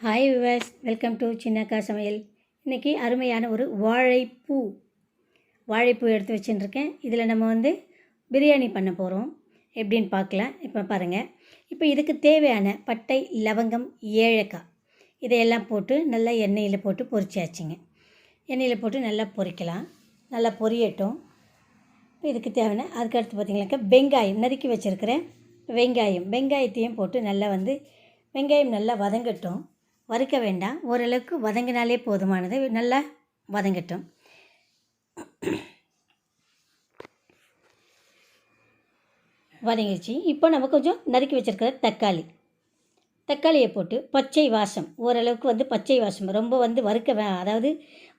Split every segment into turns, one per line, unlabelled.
Hi viewers welcome to Chinnakka Samayal இன்றைக்கி அருமையான ஒரு வாழைப்பூ. வாழைப்பூ எடுத்து வச்சுட்டுருக்கேன் இதில் நம்ம வந்து பிரியாணி பண்ண போகிறோம் எப்படின்னு பார்க்கலாம். இப்போ பாருங்கள் இப்போ இதுக்கு தேவையான பட்டை லவங்கம் ஏழக்காய் இதையெல்லாம் போட்டு நல்லா எண்ணெயில் போட்டு பொரிச்சாச்சுங்க. எண்ணெயில் போட்டு நல்லா பொரிக்கலாம். நல்லா பொரியட்டும். இப்போ இதுக்கு தேவையான அதுக்கடுத்து பார்த்திங்கனாக்கா வெங்காயம். நறுக்கி வச்சுருக்கிறேன் வெங்காயம். வெங்காயத்தையும் போட்டு நல்லா வந்து வெங்காயம் நல்லா வதங்கட்டும். வறுக்க வேண்டாம். ஓரளவுக்கு வதங்கினாலே போதுமானது. நல்லா வதங்கட்டும். வதங்கிடுச்சு இப்போ நம்ம கொஞ்சம் நறுக்கி வச்சுருக்கிற தக்காளி. தக்காளியை போட்டு பச்சை வாசம். ஓரளவுக்கு வந்து பச்சை வாசம். ரொம்ப வந்து வறுக்க வே அதாவது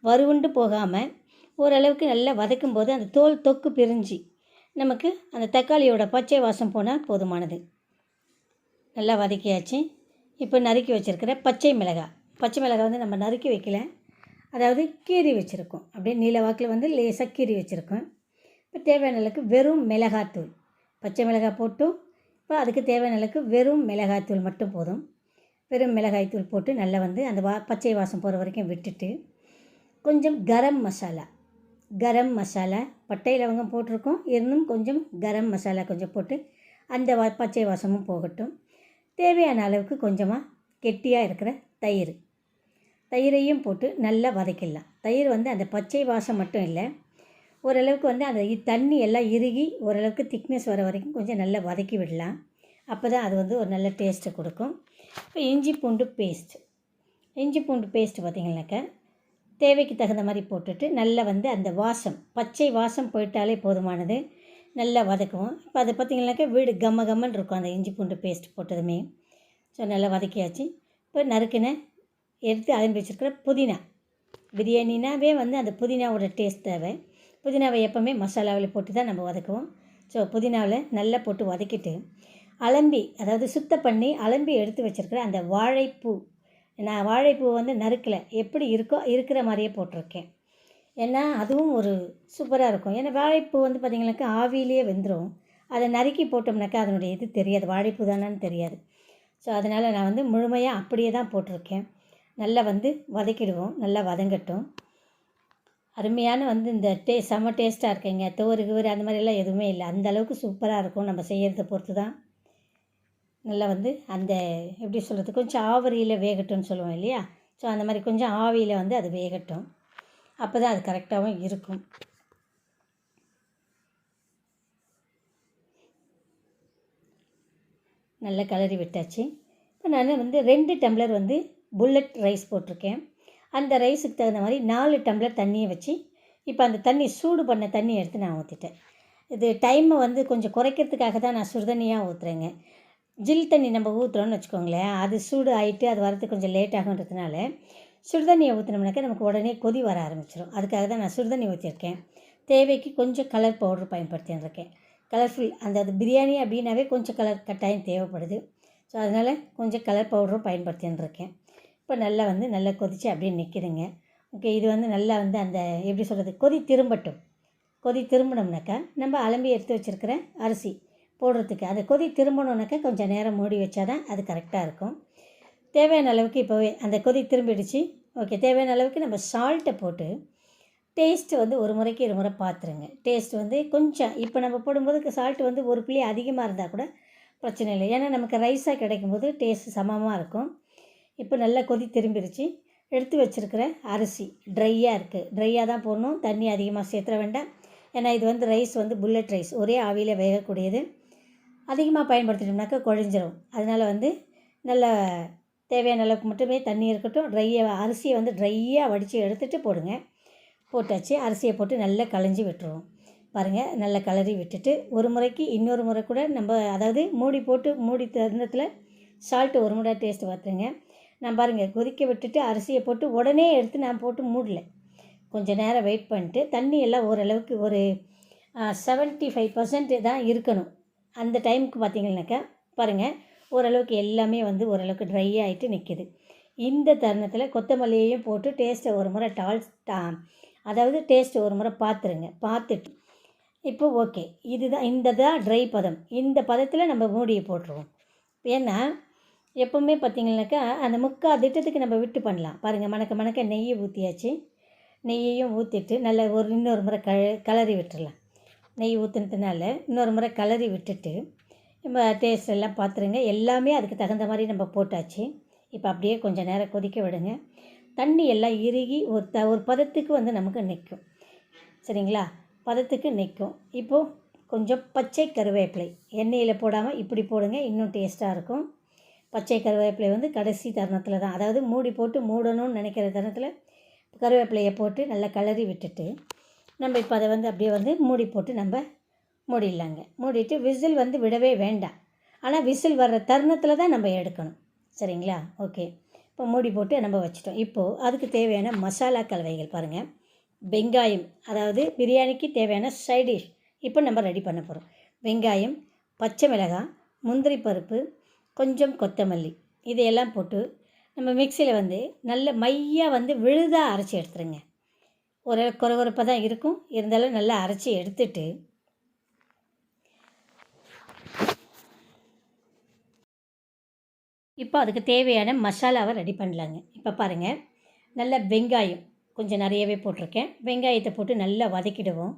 வறுவுண்டு போகாமல் ஓரளவுக்கு நல்லா வதக்கும் போது அந்த தோல் தொக்கு பிரிஞ்சு நமக்கு அந்த தக்காளியோட பச்சை வாசம் போனால் போதுமானது. நல்லா வதக்கியாச்சு. இப்போ நறுக்கி வச்சுருக்கிற பச்சை மிளகாய். பச்சை மிளகாய் வந்து நம்ம நறுக்கி வைக்கல. அதாவது கீறி வச்சுருக்கோம். அப்படியே நீல வாக்கில் வந்து லேசாக கீறி வச்சுருக்கோம். இப்போ தேவையான அளவுக்கு வெறும் மிளகாத்தூள். பச்சை மிளகாய் போட்டும். இப்போ அதுக்கு தேவையான அளவுக்கு வெறும் மிளகாய்த்தூள் மட்டும் போதும். வெறும் மிளகாய்த்தூள் போட்டு நல்லா வந்து அந்த வா பச்சை வாசம் போகிற வரைக்கும் விட்டுட்டு கொஞ்சம் கரம் மசாலா. கரம் மசாலா. பட்டை லவங்கம் போட்டிருக்கோம். இருந்தும் கொஞ்சம் கரம் மசாலா கொஞ்சம் போட்டு அந்த வா பச்சை வாசமும் போகட்டும். தேவையான அளவுக்கு கொஞ்சமாக கெட்டியாக இருக்கிற தயிர். தயிரையும் போட்டு நல்லா வதக்கிடலாம். தயிர் வந்து அந்த பச்சை வாசம் மட்டும் இல்லை. ஓரளவுக்கு வந்து அந்த தண்ணி எல்லாம் இறுகி ஓரளவுக்கு திக்னஸ் வர வரைக்கும் கொஞ்சம் நல்லா வதக்கி விடலாம். அப்போ தான் அது வந்து ஒரு நல்ல டேஸ்ட்டை கொடுக்கும். இப்போ இஞ்சி பூண்டு பேஸ்ட் இஞ்சி பூண்டு பேஸ்ட் பார்த்திங்கனாக்கா தேவைக்கு தகுந்த மாதிரி போட்டுட்டு நல்லா வந்து அந்த வாசம் பச்சை வாசம் போயிட்டாலே போதுமானது. நல்லா வதக்குவோம். இப்போ அதை பார்த்திங்கனாக்கா வீடு கம்ம கம்மன்னு இருக்கும். அந்த இஞ்சி பூண்டு பேஸ்ட் போட்டதுமே. ஸோ நல்லா வதக்கியாச்சு. இப்போ நறுக்கின எடுத்து அலம்பி வச்சுருக்கிற புதினா. பிரியாணினாவே வந்து அந்த புதினாவோட டேஸ்ட் தேவை. புதினாவை எப்போவுமே மசாலாவில் போட்டு தான் நம்ம வதக்குவோம். ஸோ புதினாவில் நல்லா போட்டு வதக்கிட்டு அலம்பி அதாவது சுத்தம் பண்ணி அலம்பி எடுத்து வச்சுருக்கிற அந்த வாழைப்பூ. நான் வாழைப்பூ வந்து நறுக்கலை. எப்படி இருக்கோ இருக்கிற மாதிரியே போட்டிருக்கேன். ஏன்னா அதுவும் ஒரு சூப்பராக இருக்கும். ஏன்னா வாழைப்பூ வந்து பார்த்திங்கனாக்கா ஆவியிலேயே வெந்துடும் அதை நறுக்கி போட்டோம்னாக்கா அதனுடைய இது தெரியாது. வாழைப்பூ தானான்னு தெரியாது. ஸோ அதனால் நான் வந்து முழுமையாக அப்படியே தான் போட்டிருக்கேன். நல்லா வந்து வதக்கிடுவோம். நல்லா வதங்கட்டும். அருமையான வந்து இந்த டே செம்ம டேஸ்ட்டாக இருக்குங்க. தோறு கீறு அந்த மாதிரிலாம் எதுவுமே இல்லை. அந்த அளவுக்கு சூப்பராக இருக்கும் நம்ம செய்கிறத பொறுத்து தான் நல்லா வந்து அந்த எப்படி சொல்கிறது கொஞ்சம் ஆவரியில் வேகட்டும்னு சொல்லுவோம் இல்லையா? ஸோ அந்த மாதிரி கொஞ்சம் ஆவியில் வந்து அது வேகட்டும். அப்போ தான் அது கரெக்டாகவும் இருக்கும். நல்லா கலரி விட்டாச்சு. இப்போ நான் வந்து ரெண்டு டம்ளர் வந்து புல்லட் ரைஸ் போட்டிருக்கேன். அந்த ரைஸுக்கு தகுந்த மாதிரி நாலு டம்ளர் தண்ணியை வச்சு இப்போ அந்த தண்ணி சூடு பண்ண தண்ணி எடுத்து நான் ஊற்றிட்டேன் இது டைமை வந்து கொஞ்சம் குறைக்கிறதுக்காக தான் நான் சுடுதண்ணியாக ஊற்றுறேங்க ஜில் தண்ணி நம்ம ஊற்றுறோம்னு வச்சுக்கோங்களேன். அது சூடு ஆகிட்டு அது வரது கொஞ்சம் லேட் ஆகுன்றதுனால சுடுதண்ணியை ஊற்றினோம்னாக்கா நமக்கு உடனே கொதி வர ஆரம்பிச்சிடும் அதுக்காக தான் நான் சுடுதண்ணி ஊற்றிருக்கேன் தேவைக்கு கொஞ்சம் கலர் பவுடர் பயன்படுத்தியிருக்கேன் கலர்ஃபுல் அந்த அது பிரியாணி அப்படின்னாவே கொஞ்சம் கலர் கட்டாயம் தேவைப்படுது. ஸோ அதனால் கொஞ்சம் கலர் பவுடரும் பயன்படுத்தியிருக்கேன் இப்போ நல்லா வந்து நல்லா கொதித்து அப்படியே நிற்கிதுங்க ஓகே இது வந்து நல்லா வந்து அந்த எப்படி சொல்கிறது கொதி திரும்பட்டும். கொதி திரும்பினோம்னாக்கா நம்ம அலம்பி எடுத்து வச்சுருக்கிற அரிசி போடுறதுக்கு அந்த கொதி திரும்பணுன்னாக்கா கொஞ்சம் நேரம் மூடி வச்சா தான் அது கரெக்டாக இருக்கும். தேவையான அளவுக்கு இப்போவே அந்த கொதி திரும்பிடுச்சு. ஓகே தேவையான அளவுக்கு நம்ம சால்ட்டை போட்டு டேஸ்ட்டு வந்து ஒரு முறைக்கு இரு முறை பார்த்துருங்க டேஸ்ட் வந்து கொஞ்சம் இப்போ நம்ம போடும்போது சால்ட் வந்து ஒரு புள்ளி அதிகமாக இருந்தால் கூட பிரச்சனை இல்லை. ஏன்னா நமக்கு ரைஸாக கிடைக்கும்போது டேஸ்ட் சமமாக இருக்கும். இப்போ நல்லா கொதி திரும்பிடுச்சு. எடுத்து வச்சுருக்கிற அரிசி ட்ரையாக இருக்குது ட்ரையாக தான் போடணும். தண்ணி அதிகமாக சேர்த்துற வேண்டாம். ஏன்னா இது வந்து ரைஸ் வந்து புல்லட் ரைஸ் ஒரே ஆவியில் வேகக்கூடியது. அதிகமாக பயன்படுத்திட்டோம்னாக்கா குழஞ்சிரும். அதனால் வந்து நல்ல தேவையான அளவுக்கு மட்டுமே தண்ணி இருக்கட்டும். ட்ரையாக அரிசியை வந்து ட்ரையாக வடித்து எடுத்துகிட்டு போடுங்க. போட்டாச்சு. அரிசியை போட்டு நல்லா களைஞ்சி விட்டுருவோம். பாருங்கள் நல்லா கலரி விட்டுட்டு ஒரு முறைக்கு இன்னொரு முறை கூட நம்ம அதாவது மூடி போட்டு மூடி தருணத்தில் சால்ட்டு ஒரு முறை டேஸ்ட் பார்த்துருங்க. நான் பாருங்கள் கொதிக்க விட்டுட்டு அரிசியை போட்டு உடனே எடுத்து நான் போட்டு மூடல. கொஞ்சம் நேரம் வெயிட் பண்ணிட்டு தண்ணி எல்லாம் ஓரளவுக்கு ஒரு செவன்ட்டி ஃபைவ் பர்சன்ட் தான் இருக்கணும். அந்த டைமுக்கு பார்த்தீங்கன்னாக்கா பாருங்கள் ஓரளவுக்கு எல்லாமே வந்து ஓரளவுக்கு ட்ரை ஆகிட்டு நிற்கிது இந்த தருணத்தில் கொத்தமல்லியையும் போட்டு டேஸ்ட்டை ஒரு முறை டால் டா அதாவது டேஸ்ட்டு ஒரு முறை பார்த்துருங்க. பார்த்துட்டு இப்போ ஓகே இதுதான் இந்த தான் ட்ரை பதம். இந்த பதத்தில் நம்ம மூடியை போட்டுருவோம். ஏன்னா எப்போவுமே பார்த்திங்கனாக்கா அந்த முக்கால் திட்டத்துக்கு நம்ம விட்டு பண்ணலாம். பாருங்கள் மணக்க மணக்க நெய்யை ஊற்றியாச்சு நெய்யையும் ஊற்றிட்டு நல்ல ஒரு இன்னொரு முறை க கலரி விட்டுறலாம். நெய் ஊற்றுனதுனால இன்னொரு முறை கலரி விட்டுட்டு நம்ம டேஸ்ட் எல்லாம் பார்த்துருங்க எல்லாமே அதுக்கு தகுந்த மாதிரி நம்ம போட்டாச்சு. இப்போ அப்படியே கொஞ்சம் நேரம் கொதிக்க விடுங்க. தண்ணி எல்லாம் இறுகி ஒரு த ஒரு பதத்துக்கு வந்து நமக்கு நிற்கும் சரிங்களா? பதத்துக்கு நிற்கும் இப்போது கொஞ்சம் பச்சை கருவேப்பிலை. எண்ணெயில் போடாமல் இப்படி போடுங்க. இன்னும் டேஸ்ட்டாக இருக்கும். பச்சை கருவேப்பிலை வந்து கடைசி தருணத்தில் தான். அதாவது மூடி போட்டு மூடணும்னு நினைக்கிற தருணத்தில் கருவேப்பிலையை போட்டு நல்லா கிளறி விட்டுட்டு நம்ம இப்போ அதை வந்து அப்படியே வந்து மூடி போட்டு நம்ம மூடிடலாங்க. மூடிட்டு விசில் வந்து விடவே வேண்டாம். ஆனால் விசில் வர்ற தருணத்தில் தான் நம்ம எடுக்கணும். சரிங்களா? ஓகே. இப்போ மூடி போட்டு நம்ம வச்சுட்டோம். இப்போது அதுக்கு தேவையான மசாலா கலவைகள் பாருங்கள் வெங்காயம் அதாவது பிரியாணிக்கு தேவையான சைடிஷ் இப்போ நம்ம ரெடி பண்ண போகிறோம் வெங்காயம் பச்சை மிளகாய் முந்திரி பருப்பு கொஞ்சம் கொத்தமல்லி இதையெல்லாம் போட்டு நம்ம மிக்சியில் வந்து நல்ல மையாக வந்து விழுதாக அரைச்சி எடுத்துருங்க. ஒரு குறகுறப்பாக தான் இருக்கும். இருந்தாலும் நல்லா அரைச்சி எடுத்துட்டு இப்போ அதுக்கு தேவையான மசாலாவை ரெடி பண்ணலாங்க. இப்போ பாருங்கள் நல்ல வெங்காயம் கொஞ்சம் நிறையவே போட்டிருக்கேன். வெங்காயத்தை போட்டு நல்லா வதக்கிடுவோம்.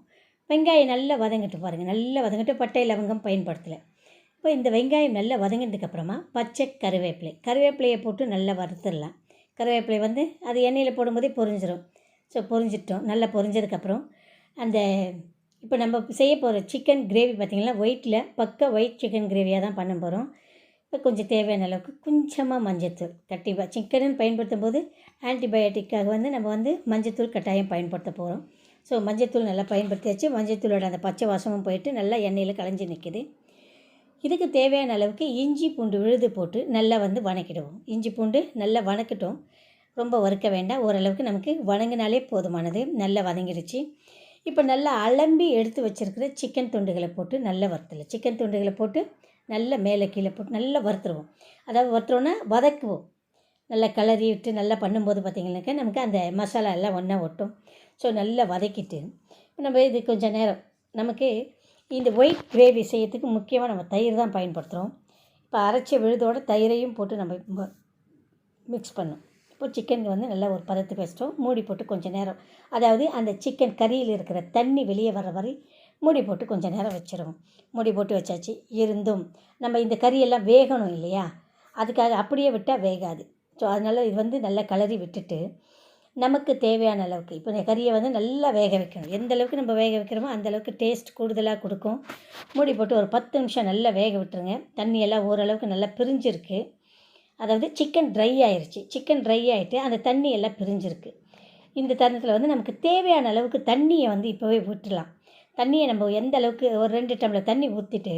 வெங்காயம் நல்லா வதங்கிட்டு பாருங்கள் நல்லா வதங்கிட்டு பட்டை லவங்கம் பயன்படுத்தலை. இப்போ இந்த வெங்காயம் நல்லா வதங்கினதுக்கப்புறமா பச்சை கருவேப்பிலை கருவேப்பிலையை போட்டு நல்லா வறுத்துடலாம். கருவேப்பிலை வந்து அது எண்ணெயில் போடும்போதே பொரிஞ்சிடும் ஸோ பொரிஞ்சிட்டோம். நல்லா பொரிஞ்சதுக்கப்புறம் அந்த இப்போ நம்ம செய்ய போகிற சிக்கன் கிரேவி பார்த்திங்கன்னா ஒயிட்டில் பக்க ஒயிட் சிக்கன் கிரேவியாக தான் பண்ண போகிறோம். கொஞ்சம் தேவையான அளவுக்கு கொஞ்சமாக மஞ்சத்தூள். கண்டிப்பாக சிக்கனுன்னு பயன்படுத்தும் போது ஆன்டிபயோட்டிக்காக வந்து நம்ம வந்து மஞ்சத்தூள் கட்டாயம் பயன்படுத்த போகிறோம் ஸோ மஞ்சத்தூள் நல்லா பயன்படுத்தியாச்சு. மஞ்சத்தூளோட அந்த பச்சை வாசமும் போயிட்டு நல்லா எண்ணெயில் கலைஞ்சி நிற்கிது இதுக்கு தேவையான அளவுக்கு இஞ்சி பூண்டு விழுது போட்டு நல்லா வந்து வணக்கிடுவோம். இஞ்சி பூண்டு நல்லா வணக்கிட்டோம். ரொம்ப வறுக்க வேண்டாம். ஓரளவுக்கு நமக்கு வணங்கினாலே போதுமானது. நல்லா வதங்கிடுச்சு. இப்போ நல்லா அலம்பி எடுத்து வச்சுருக்கிற சிக்கன் துண்டுகளை போட்டு நல்லா வறுத்தலை சிக்கன் துண்டுகளை போட்டு நல்லா மேலே கீழே போட்டு நல்லா வறுத்துருவோம். அதாவது வறுத்துறோன்னா வதக்குவோம். நல்லா கிளறி விட்டு நல்லா பண்ணும்போது பார்த்திங்கனாக்கா நமக்கு அந்த மசாலா எல்லாம் ஒன்றா ஒட்டும். ஸோ நல்லா வதக்கிட்டு நம்ம இது கொஞ்சம் நேரம் நமக்கு இந்த ஒயிட் கிரேவி செய்யறதுக்கு முக்கியமாக நம்ம தயிர் தான் பயன்படுத்துகிறோம் இப்போ அரைச்ச விழுதோட தயிரையும் போட்டு நம்ம மிக்ஸ் பண்ணோம் இப்போ சிக்கனுக்கு வந்து நல்லா ஒரு பதத்துக்கு வச்சிட்டோம். மூடி போட்டு கொஞ்சம் நேரம். அதாவது அந்த சிக்கன் கறியில் இருக்கிற தண்ணி வெளியே வர வரை மூடி போட்டு கொஞ்சம் நேரம் வச்சிருவோம். மூடி போட்டு வச்சாச்சு இருந்தும். நம்ம இந்த கறியெல்லாம் வேகணும் இல்லையா? அதுக்காக அப்படியே விட்டால் வேகாது. ஸோ அதனால் இது வந்து நல்லா கலரி விட்டுட்டு நமக்கு தேவையான அளவுக்கு இப்போ இந்த கறியை வந்து நல்லா வேக வைக்கணும். எந்த அளவுக்கு நம்ம வேக வைக்கிறோமோ அந்த அளவுக்கு டேஸ்ட் கூடுதலாக கொடுக்கும். மூடி போட்டு ஒரு பத்து நிமிஷம் நல்லா வேக விட்டுருங்க. தண்ணியெல்லாம் ஓரளவுக்கு நல்லா பிரிஞ்சிருக்கு. அதாவது சிக்கன் ட்ரை ஆயிடுச்சு சிக்கன் ட்ரை ஆகிட்டு அந்த தண்ணி எல்லாம் பிரிஞ்சிருக்கு. இந்த தருணத்தில் வந்து நமக்கு தேவையான அளவுக்கு தண்ணியை வந்து இப்போவே விட்டுலாம் தண்ணியை நம்ம எந்த அளவுக்கு ஒரு ரெண்டு டம்ளர் தண்ணி ஊற்றிட்டு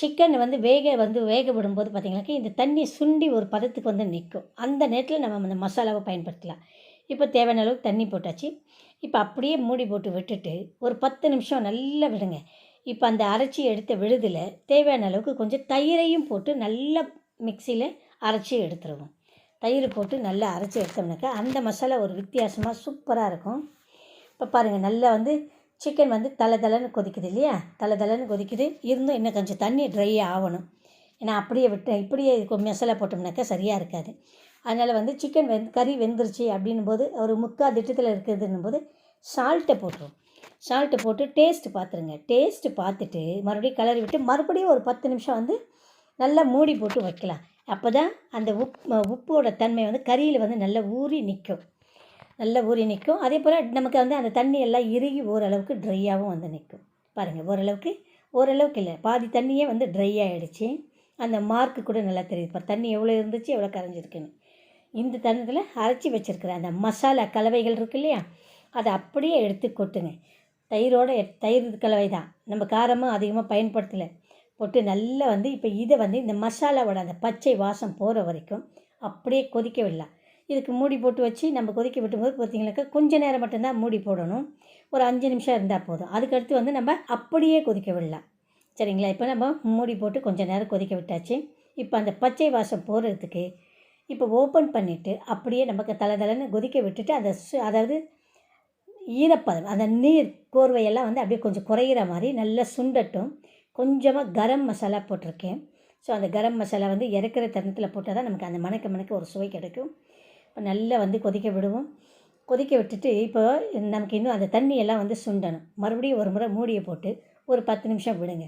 சிக்கன் வந்து வேக வந்து வேக விடும்போது பார்த்திங்கனாக்கா இந்த தண்ணி சுண்டி ஒரு பதத்துக்கு வந்து நிற்கும் அந்த நேரத்தில் நம்ம அந்த மசாலாவை பயன்படுத்தலாம். இப்போ தேவையான அளவுக்கு தண்ணி போட்டாச்சு. இப்போ அப்படியே மூடி போட்டு விட்டுட்டு ஒரு பத்து நிமிஷம் நல்லா விடுங்க. இப்போ அந்த அரைச்சி எடுத்த விழுதில் தேவையான அளவுக்கு கொஞ்சம் தயிரையும் போட்டு நல்லா மிக்சியில் அரைச்சி எடுத்துருவோம். தயிர் போட்டு நல்லா அரைச்சி எடுத்தோம்னாக்கா அந்த மசாலா ஒரு வித்தியாசமாக சூப்பராக இருக்கும். இப்போ பாருங்கள் நல்லா வந்து சிக்கன் வந்து தலை தலைன்னு கொதிக்குது இல்லையா? தலை தலைன்னு கொதிக்குது. இருந்தும் இன்னும் கொஞ்சம் தண்ணி ட்ரை ஆகணும் ஏன்னா அப்படியே விட்டு இப்படியே இதுக்கு மசாலா போட்டோம்னாக்கா சரியாக இருக்காது. அதனால் வந்து சிக்கன் வெந் கறி வெந்துருச்சு அப்படின்னும் போது ஒரு முக்கால் திட்டத்தில் இருக்குதுன்னும் போது சால்ட்டை போட்டுரும். சால்ட்டை போட்டு டேஸ்ட்டு பார்த்துருங்க டேஸ்ட்டு பார்த்துட்டு மறுபடியும் கலரி விட்டு மறுபடியும் ஒரு பத்து நிமிஷம் வந்து நல்லா மூடி போட்டு வைக்கலாம். அப்போ தான் அந்த உப் உப்போட தன்மை வந்து கறியில் வந்து நல்லா ஊறி நிற்கும் நல்லா ஊறி நிற்கும். அதே போல் நமக்கு வந்து அந்த தண்ணி எல்லாம் இறுகி ஓரளவுக்கு ட்ரையாகவும் வந்து நிற்கும். பாருங்கள் ஓரளவுக்கு ஓரளவுக்கு இல்லை. பாதி தண்ணியே வந்து ட்ரை ஆகிடுச்சு அந்த மார்க்கு கூட நல்லா தெரியுது. இப்போ தண்ணி எவ்வளோ இருந்துச்சு எவ்வளோ கரைஞ்சிருக்குன்னு. இந்த தண்ணத்தில் அரைச்சி வச்சுருக்கிற அந்த மசாலா கலவைகள் இருக்கு இல்லையா? அதை அப்படியே எடுத்து கொட்டுங்க. தயிரோட தயிர் கலவை தான். நம்ம காரமும் அதிகமாக பயன்படுத்தலை. போட்டு நல்லா வந்து இப்போ இதை வந்து இந்த மசாலாவோட அந்த பச்சை வாசம் போகிற வரைக்கும் அப்படியே கொதிக்க விடலாம். இதுக்கு மூடி போட்டு வச்சு நம்ம கொதிக்க விட்டும்போது பார்த்தீங்கன்னாக்கா கொஞ்சம் நேரம் மட்டும்தான் மூடி போடணும். ஒரு அஞ்சு நிமிஷம் இருந்தால் போதும். அதுக்கடுத்து வந்து நம்ம அப்படியே கொதிக்க விடலாம். சரிங்களா? இப்போ நம்ம மூடி போட்டு கொஞ்சம் நேரம் கொதிக்க விட்டாச்சு. இப்போ அந்த பச்சை வாசம் போகிறதுக்கு இப்போ ஓப்பன் பண்ணிவிட்டு அப்படியே நமக்கு தலை தலைன்னு கொதிக்க விட்டுட்டு அந்த சு- அதாவது ஈரப்பதம் அந்த நீர் கோர்வையெல்லாம் வந்து அப்படியே கொஞ்சம் குறையிற மாதிரி நல்லா சுண்டட்டும். கொஞ்சமாக கரம் மசாலா போட்டிருக்கேன். ஸோ அந்த கரம் மசாலா வந்து இறக்குற தருணத்தில் போட்டால் தான் நமக்கு அந்த மணக்க மணக்க ஒரு சுவை கிடைக்கும். இப்போ நல்லா வந்து கொதிக்க விடுவோம். கொதிக்க விட்டுட்டு இப்போ நமக்கு இன்னும் அந்த தண்ணியெல்லாம் வந்து சுண்டணும். மறுபடியும் ஒரு முறை மூடியை போட்டு ஒரு பத்து நிமிஷம் விடுங்க.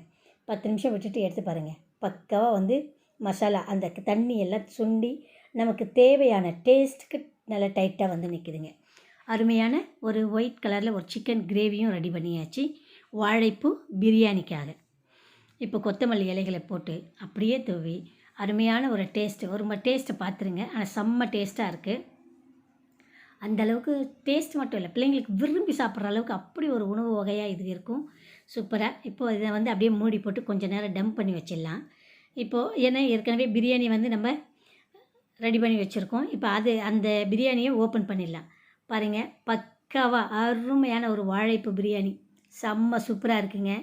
பத்து நிமிஷம் விட்டுட்டு எடுத்து பாருங்கள் பக்காவாக வந்து மசாலா அந்த தண்ணியெல்லாம் சுண்டி நமக்கு தேவையான டேஸ்ட்டுக்கு நல்லா டைட்டாக வந்து நிற்குதுங்க அருமையான ஒரு ஒயிட் கலரில் ஒரு சிக்கன் கிரேவியும் ரெடி பண்ணியாச்சு. வாழைப்பூ பிரியாணிக்காக. இப்போ கொத்தமல்லி இலைகளை போட்டு அப்படியே தூவி அருமையான ஒரு டேஸ்ட்டு ஒரு டேஸ்ட்டை பார்த்துருங்க. ஆனால் செம்ம டேஸ்ட்டாக இருக்குது அந்தளவுக்கு டேஸ்ட் மட்டும் இல்லை. பிள்ளைங்களுக்கு விரும்பி சாப்பிட்ற அளவுக்கு அப்படி ஒரு உணவு வகையாக இது இருக்கும். சூப்பராக இப்போது இதை வந்து அப்படியே மூடி போட்டு கொஞ்சம் நேரம் டம்ப் பண்ணி வச்சிடலாம். இப்போது ஏன்னா ஏற்கனவே பிரியாணி வந்து நம்ம ரெடி பண்ணி வச்சுருக்கோம். இப்போ அது அந்த பிரியாணியை ஓப்பன் பண்ணிடலாம். பாருங்கள் பக்காவாக அருமையான ஒரு வாழைப்பு பிரியாணி. செம்ம சூப்பராக இருக்குங்க.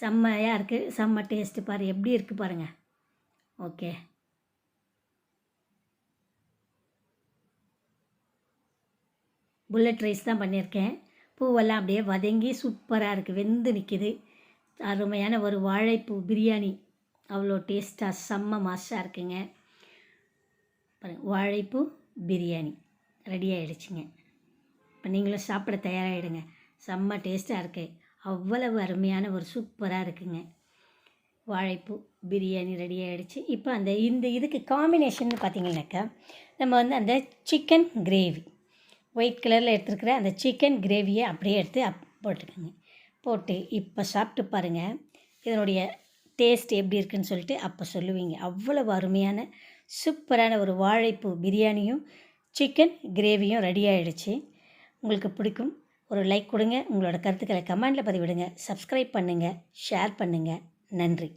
செம்மையாக இருக்குது செம்ம டேஸ்ட்டு பாரு. எப்படி இருக்குது பாருங்கள் ஓகே. புல்லட் ரைஸ் தான் பண்ணியிருக்கேன் பூவெல்லாம் அப்படியே வதங்கி சூப்பராக இருக்குது வெந்து நிற்கிது அருமையான ஒரு வாழைப்பூ பிரியாணி. அவ்வளோ டேஸ்ட்டாக செம்ம மாஸாக இருக்குங்க. வாழைப்பூ பிரியாணி. ரெடி ஆகிடுச்சிங்க இப்போ நீங்களும் சாப்பிட தயாராகிடுங்க செம்ம டேஸ்ட்டாக இருக்குது அவ்வளவு அருமையான ஒரு சூப்பராக இருக்குங்க. வாழைப்பூ பிரியாணி ரெடி ஆகிடுச்சு இப்போ அந்த இந்த இதுக்கு காம்பினேஷன் பார்த்தீங்கன்னாக்கா நம்ம வந்து அந்த சிக்கன் கிரேவி ஒயிட் கலரில் எடுத்துருக்கிற அந்த சிக்கன் கிரேவியை அப்படியே எடுத்து அப் போட்டுக்கோங்க. போட்டு இப்போ சாப்பிட்டு பாருங்கள் இதனுடைய டேஸ்ட் எப்படி இருக்குன்னு சொல்லிட்டு அப்போ சொல்லுவீங்க. அவ்வளவு அருமையான சூப்பரான ஒரு வாழைப்பூ பிரியாணியும் சிக்கன் கிரேவியும் ரெடி ஆகிடுச்சு உங்களுக்கு பிடிக்கும் ஒரு லைக் கொடுங்க. உங்களோட கருத்துக்களை கமெண்டில் பதிவிடுங்க. சப்ஸ்கிரைப் பண்ணுங்கள் ஷேர் பண்ணுங்கள் நன்றி.